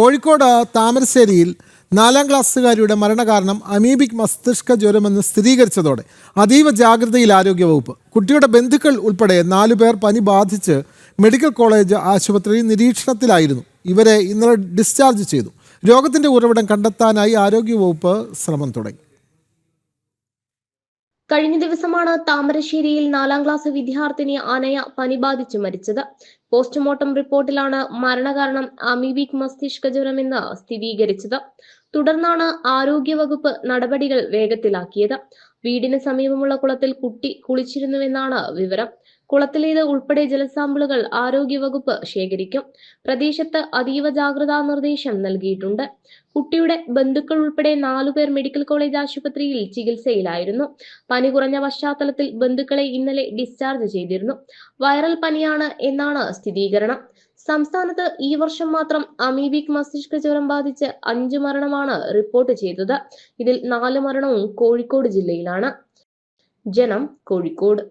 കോഴിക്കോട് താമരശ്ശേരിയിൽ നാലാം ക്ലാസ്സുകാരിയുടെ മരണകാരണം അമീബിക് മസ്തിഷ്ക ജ്വരമെന്ന് സ്ഥിരീകരിച്ചതോടെ അതീവ ജാഗ്രതയിൽ ആരോഗ്യവകുപ്പ്. കുട്ടിയുടെ ബന്ധുക്കൾ ഉൾപ്പെടെ നാലു പേർ പനി ബാധിച്ച് മെഡിക്കൽ കോളേജ് ആശുപത്രിയിൽ നിരീക്ഷണത്തിലായിരുന്നു. ഇവരെ ഇന്നലെ ഡിസ്ചാർജ് ചെയ്തു. രോഗത്തിന്റെ ഉറവിടം കണ്ടെത്താനായി ആരോഗ്യവകുപ്പ് ശ്രമം തുടങ്ങി. കഴിഞ്ഞ ദിവസമാണ് താമരശ്ശേരിയിൽ നാലാം ക്ലാസ് വിദ്യാർത്ഥിനി അനയ പനി ബാധിച്ചു മരിച്ചത്. പോസ്റ്റ്മോർട്ടം റിപ്പോർട്ടിലാണ് മരണകാരണം അമീബിക് മസ്തിഷ്ക ജ്വരമെന്ന് സ്ഥിരീകരിച്ചത്. തുടർന്നാണ് ആരോഗ്യവകുപ്പ് നടപടികൾ വേഗത്തിലാക്കിയത്. വീടിന് സമീപമുള്ള കുളത്തിൽ കുട്ടി കുളിച്ചിരുന്നുവെന്നാണ് വിവരം. കുളത്തിലേത് ഉൾപ്പെടെ ജലസാമ്പിളുകൾ ആരോഗ്യവകുപ്പ് ശേഖരിക്കും. പ്രദേശത്ത് അതീവ ജാഗ്രതാ നിർദ്ദേശം നൽകിയിട്ടുണ്ട്. കുട്ടിയുടെ ബന്ധുക്കൾ ഉൾപ്പെടെ നാലുപേർ മെഡിക്കൽ കോളേജ് ആശുപത്രിയിൽ ചികിത്സയിലായിരുന്നു. പനി കുറഞ്ഞ പശ്ചാത്തലത്തിൽ ബന്ധുക്കളെ ഇന്നലെ ഡിസ്ചാർജ് ചെയ്തിരുന്നു. വൈറൽ പനിയാണ് എന്നാണ് സ്ഥിരീകരണം. സംസ്ഥാനത്ത് ഈ വർഷം മാത്രം അമീബിക് മസ്തിഷ്ക ജ്വരം ബാധിച്ച് അഞ്ചു മരണമാണ് റിപ്പോർട്ട് ചെയ്തത്. ഇതിൽ നാല് മരണവും കോഴിക്കോട് ജില്ലയിലാണ്. ജനം കോഴിക്കോട്.